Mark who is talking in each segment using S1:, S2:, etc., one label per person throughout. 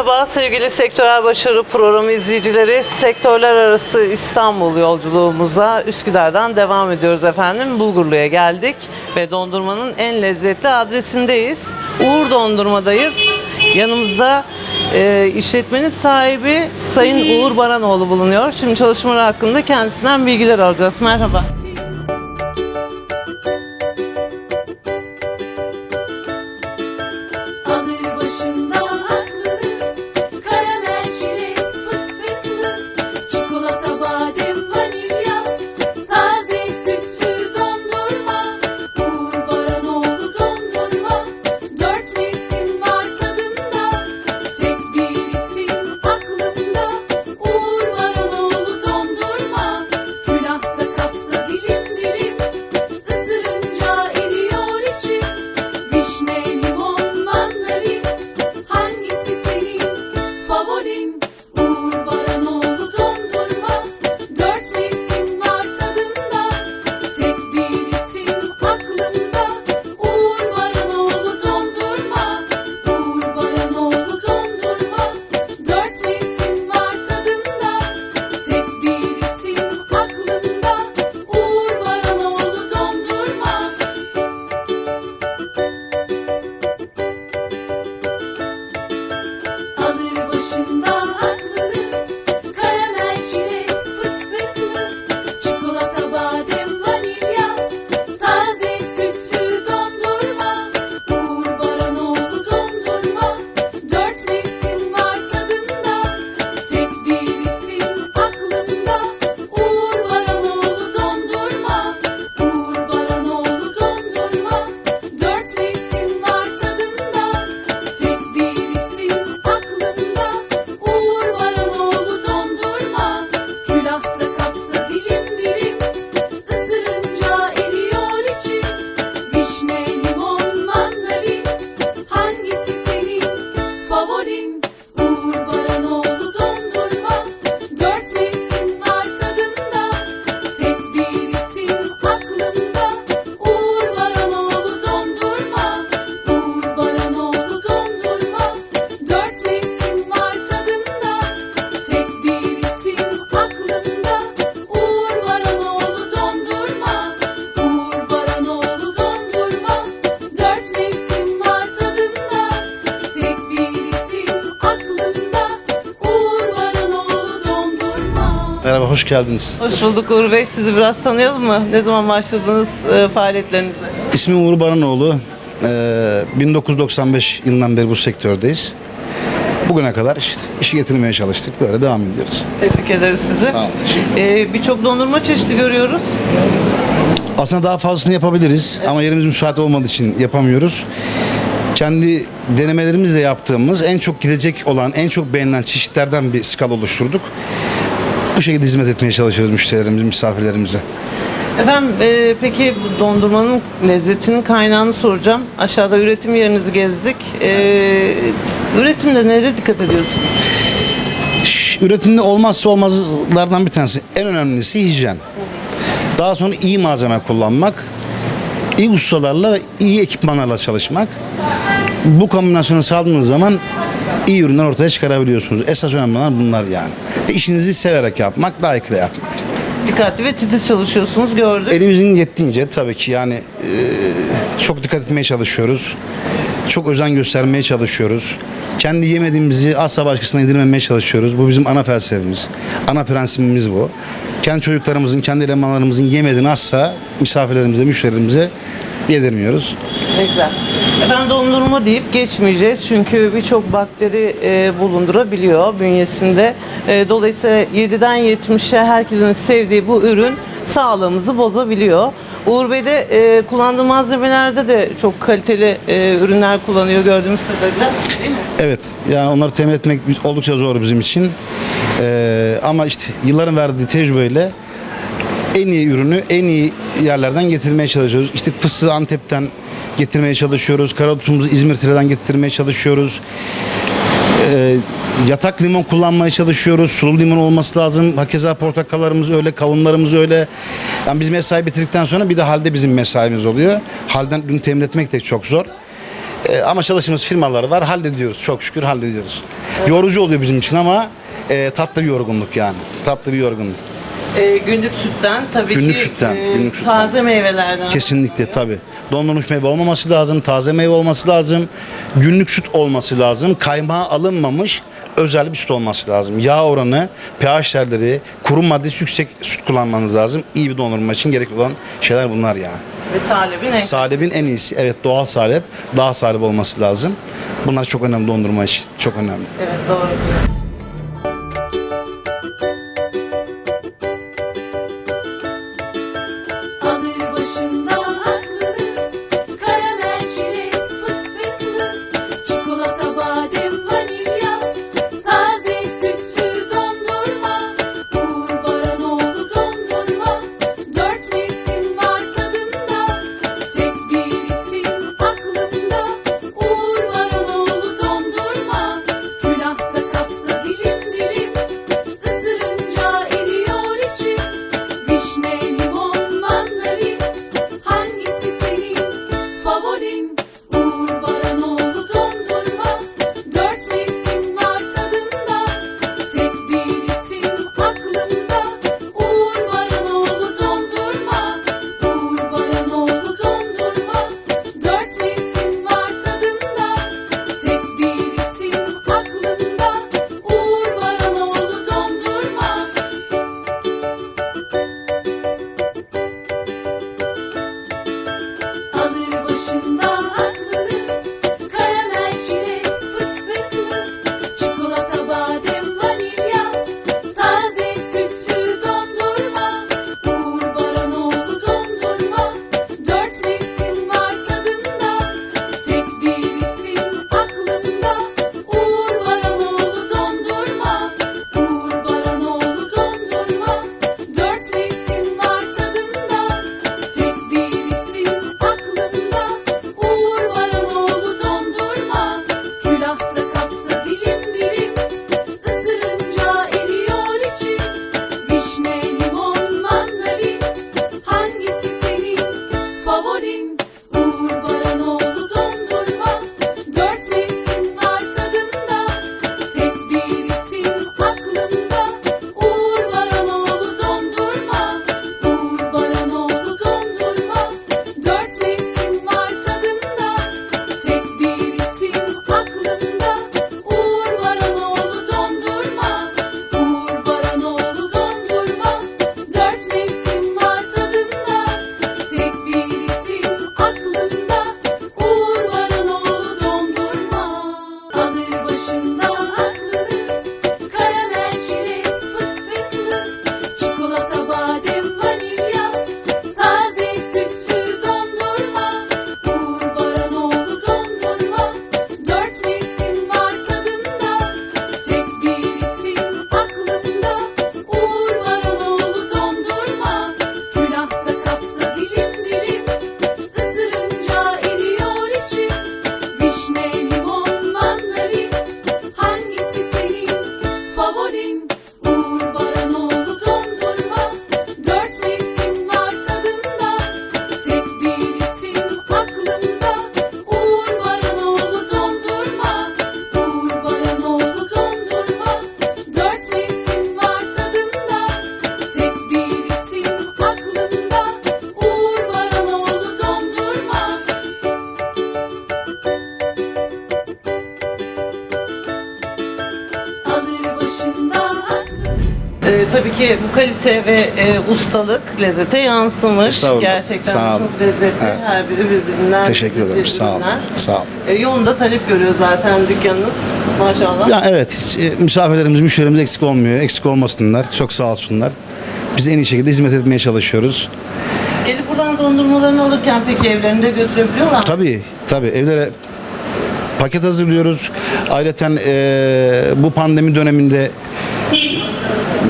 S1: Merhaba sevgili Sektörel Başarı Programı izleyicileri. Sektörler arası İstanbul yolculuğumuza Üsküdar'dan devam ediyoruz efendim. Bulgurlu'ya geldik ve dondurmanın en lezzetli adresindeyiz. Uğur Dondurma'dayız. Yanımızda e, işletmenin sahibi Sayın Uğur Baranoğlu bulunuyor. Şimdi çalışmalar hakkında kendisinden bilgiler alacağız. Merhaba.
S2: Geldiniz.
S1: Hoş bulduk Uğur Bey. Sizi biraz tanıyalım mı? Ne zaman başladınız e, faaliyetlerinize?
S2: İsmim Uğur Baranoğlu. Ee, 1995 yılından beri bu sektördeyiz. Bugüne kadar işte işi getirmeye çalıştık. Böyle devam ediyoruz.
S1: Tebrik ederiz sizi.
S2: Sağ olun,
S1: Ee, Birçok dondurma çeşidi görüyoruz.
S2: Aslında daha fazlasını yapabiliriz ama yerimiz müsait olmadığı için yapamıyoruz. Kendi denemelerimizle yaptığımız en çok gidecek olan, en çok beğenilen çeşitlerden bir skala oluşturduk. Bu şekilde hizmet etmeye çalışıyoruz müşterilerimize, misafirlerimize.
S1: Efendim e, peki bu dondurmanın lezzetinin kaynağını soracağım. Aşağıda üretim yerinizi gezdik. E, üretimde nereye dikkat ediyorsunuz?
S2: Ş- Üretimde olmazsa olmazlardan bir tanesi. En önemlisi hijyen. Daha sonra iyi malzeme kullanmak, iyi ustalarla ve iyi ekipmanlarla çalışmak. Bu kombinasyonu sağladığınız zaman iyi ürünler ortaya çıkarabiliyorsunuz. Esas önemli olan bunlar yani. Ve işinizi severek yapmak, layıkıyla yapmak.
S1: Dikkatli ve titiz çalışıyorsunuz gördük.
S2: Elimizin yettiğince tabii ki yani e, çok dikkat etmeye çalışıyoruz. Çok özen göstermeye çalışıyoruz. Kendi yemediğimizi asla başkasına yedirmemeye çalışıyoruz. Bu bizim ana felsefemiz. Ana prensibimiz bu. Kendi çocuklarımızın, kendi elemanlarımızın yemediğini asla misafirlerimize, müşterilerimize yedirmiyoruz.
S1: Ne güzel. Efendim dondurma deyip geçmeyeceğiz çünkü birçok bakteri e, bulundurabiliyor bünyesinde. E, dolayısıyla 7'den 70'e herkesin sevdiği bu ürün sağlığımızı bozabiliyor. Uğur Bey de e, kullandığı malzemelerde de çok kaliteli e, ürünler kullanıyor gördüğümüz kadarıyla. Değil mi?
S2: Evet, yani onları temin etmek oldukça zor bizim için. Ee, ama işte yılların verdiği tecrübeyle en iyi ürünü en iyi yerlerden getirmeye çalışıyoruz. İşte fıstığı Antep'ten getirmeye çalışıyoruz. Karadutumuzu İzmir Tire'den getirmeye çalışıyoruz. E, yatak limon kullanmaya çalışıyoruz. Sulu limon olması lazım. Hakeza portakallarımız öyle, kavunlarımız öyle. Yani biz mesai bitirdikten sonra bir de halde bizim mesaimiz oluyor. Halden ürün temin etmek de çok zor. E, ama çalıştığımız firmalar var. Hallediyoruz. Çok şükür hallediyoruz. Yorucu oluyor bizim için ama e, tatlı bir yorgunluk yani. Tatlı bir yorgunluk.
S1: E, günlük sütten tabii
S2: günlük
S1: ki
S2: sütten,
S1: e,
S2: günlük sütten.
S1: taze meyvelerden.
S2: Kesinlikle tabii. Dondurulmuş meyve olmaması lazım, taze meyve olması lazım, günlük süt olması lazım, kaymağı alınmamış özel bir süt olması lazım. Yağ oranı, pH değerleri, kuru maddesi yüksek süt kullanmanız lazım. İyi bir dondurma için gerekli olan şeyler bunlar yani.
S1: Ve salebin en
S2: Salebin en iyisi. Evet doğal salep, daha salep olması lazım. Bunlar çok önemli dondurma için. Çok önemli.
S1: Evet doğru.
S3: morning.
S1: e, tabii ki bu kalite ve e, ustalık lezzete yansımış.
S2: Sağ olun.
S1: Gerçekten
S2: Sağ olun.
S1: çok lezzetli.
S2: Evet.
S1: Her biri birbirinden
S2: Teşekkür ederim. Sağ olun. Sağ olun.
S1: E, yoğun da talep görüyor zaten dükkanınız. Maşallah.
S2: Ya evet, hiç, e, misafirlerimiz, müşterimiz eksik olmuyor. Eksik olmasınlar. Çok sağ olsunlar. Biz en iyi şekilde hizmet etmeye çalışıyoruz.
S1: Gelip buradan dondurmalarını alırken peki evlerinde götürebiliyorlar mı?
S2: Tabii, tabii. Evlere e, paket hazırlıyoruz. Ayrıca e, bu pandemi döneminde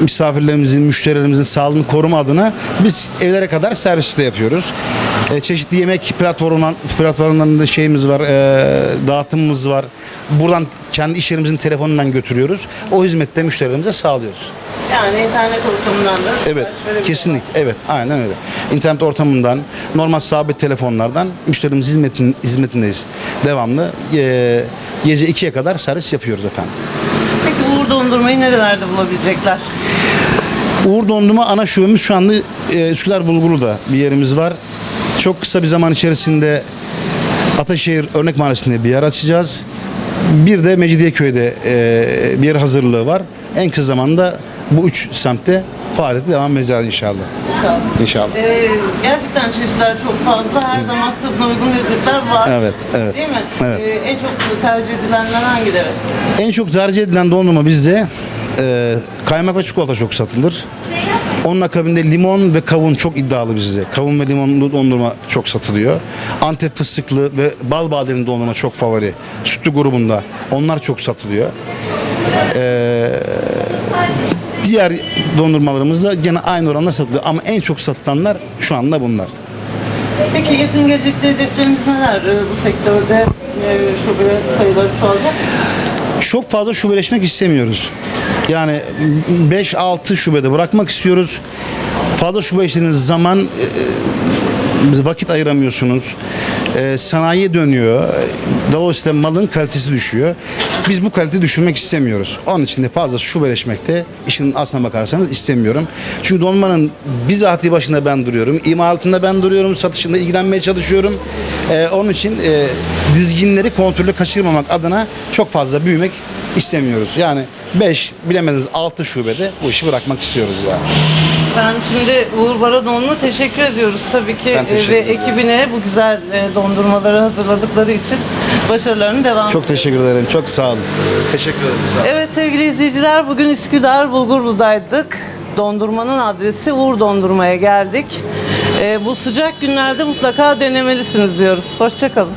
S2: misafirlerimizin, müşterilerimizin sağlığını koruma adına biz evlere kadar servis de yapıyoruz. E, çeşitli yemek platformundan, platformlarında şeyimiz var, e, dağıtımımız var. Buradan kendi iş yerimizin telefonundan götürüyoruz. O hizmette müşterilerimize sağlıyoruz.
S1: Yani internet ortamından da
S2: Evet, kesinlikle. Evet, aynen öyle. İnternet ortamından, normal sabit telefonlardan müşterimiz hizmetin, hizmetindeyiz. Devamlı e, gece 2'ye kadar servis yapıyoruz efendim.
S1: Peki Uğur dondurmayı nerelerde bulabilecekler?
S2: Uğur Dondurma ana şubemiz şu anda e, Üsküdar Bulgurlu'da bir yerimiz var. Çok kısa bir zaman içerisinde Ataşehir Örnek Mahallesi'nde bir yer açacağız. Bir de Mecidiyeköy'de e, bir yer hazırlığı var. En kısa zamanda bu üç semtte faaliyete devam edeceğiz inşallah.
S1: İnşallah.
S2: İnşallah.
S1: Ee, gerçekten çeşitler çok fazla. Her damak tadına uygun lezzetler var.
S2: Evet, evet.
S1: Değil mi?
S2: Evet.
S1: Ee, en çok tercih edilenler hangileri?
S2: En çok tercih edilen dondurma bizde e, kaymak ve çikolata çok satılır. Onun akabinde limon ve kavun çok iddialı bizde. Kavun ve limonlu dondurma çok satılıyor. Antep fıstıklı ve bal bademli dondurma çok favori. Sütlü grubunda. Onlar çok satılıyor. E, diğer dondurmalarımız da gene aynı oranda satılıyor. Ama en çok satılanlar şu anda bunlar.
S1: Peki yakın gelecekte hedefleriniz neler? Ee, bu sektörde e, şube sayıları çoğalacak.
S2: Çok fazla şubeleşmek istemiyoruz. Yani 5-6 şubede bırakmak istiyoruz. Fazla şube işlediğiniz zaman e, e, vakit ayıramıyorsunuz. E, sanayiye dönüyor. Dolayısıyla malın kalitesi düşüyor. Biz bu kaliteyi düşürmek istemiyoruz. Onun için de fazla şubeleşmekte işin aslına bakarsanız istemiyorum. Çünkü dolmanın bizatihi başında ben duruyorum. İmalatında ben duruyorum. Satışında ilgilenmeye çalışıyorum. E, onun için e, dizginleri kontrolü kaçırmamak adına çok fazla büyümek istemiyoruz. Yani 5 bilemediniz 6 şubede bu işi bırakmak istiyoruz yani.
S1: Efendim şimdi Uğur Baradoğlu'na teşekkür ediyoruz tabii ki
S2: Ben teşekkür
S1: e, ve
S2: ederim.
S1: ekibine bu güzel e, dondurmaları hazırladıkları için başarılarının devamı.
S2: Çok teşekkür ederim. Çok sağ olun. Teşekkür ederim. Sağ olun.
S1: Evet sevgili izleyiciler bugün Üsküdar Bulgurlu'daydık. Dondurmanın adresi Uğur Dondurma'ya geldik. E, bu sıcak günlerde mutlaka denemelisiniz diyoruz. Hoşçakalın.